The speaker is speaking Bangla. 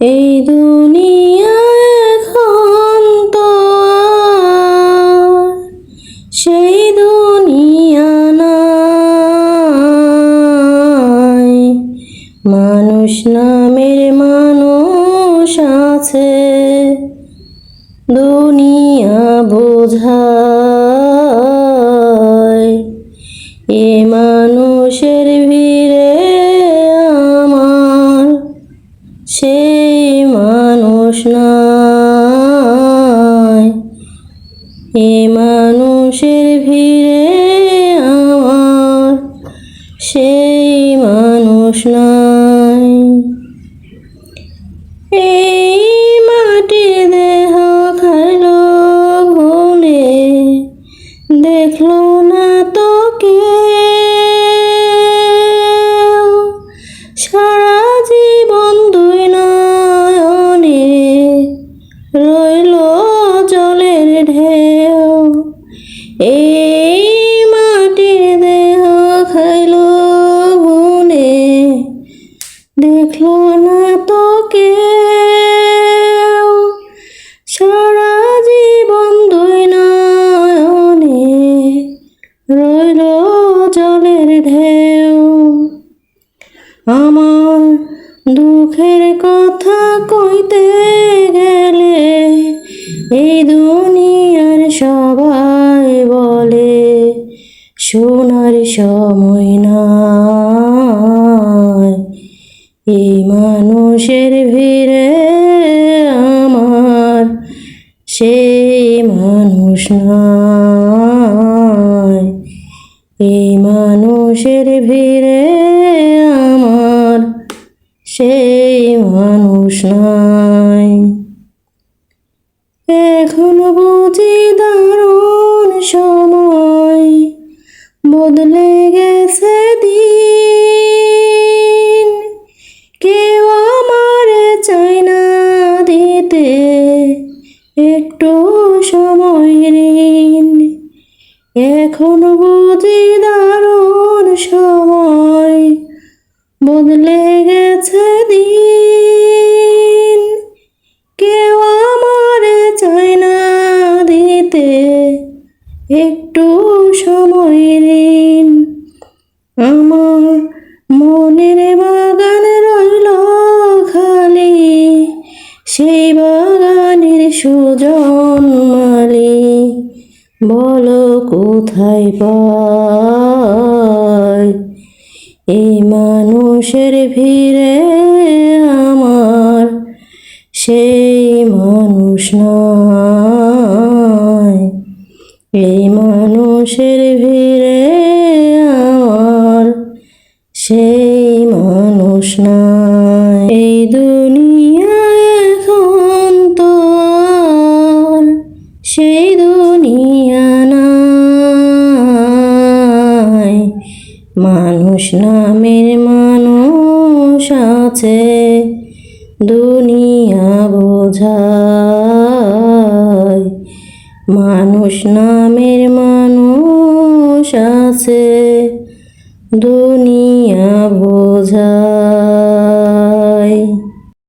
এই দুনিয়া সেই দুনিয়া নাই। মানুষ নামের মানুষ আছে দুনিয়া বোঝায়। এ মানুষের সেই মানুষ নাই এ মানুষের ভিড়ে আমার সেই মানুষ নাই জলের ঢেউ, এই মাটির দেহ খাইলো ভুলে দেখল না তো কেউ, সারা জীবন দুই নয়নে রইল জলের ঢেউ। আমার দুঃখের কথা কইতে শোনার সময় নাই। এই মানুষের ভিড়ে আমার সেই মানুষ নাই। এই মানুষের ভিড়ে আমার সেই মানুষ নাই। এখন বুঝি দারুণ সময়। বদলে গেছে দিন। কেউ আমার চাই না দিতে। একটু সময় ঋণ আমার মনের বাগান রইল খালি। সেই বাগানের সুজন মালি। কোথায় পাই? এই মানুষের ভিড়ে আমার সেই মানুষ নাই। এই মানুষের ভিড়ে আমার সেই মানুষ নাই। মানুষ নামের মানুষ আছে দুনিয়া বোঝায়। মানুষ নামের মানুষ আছে দুনিয়া বোঝায়।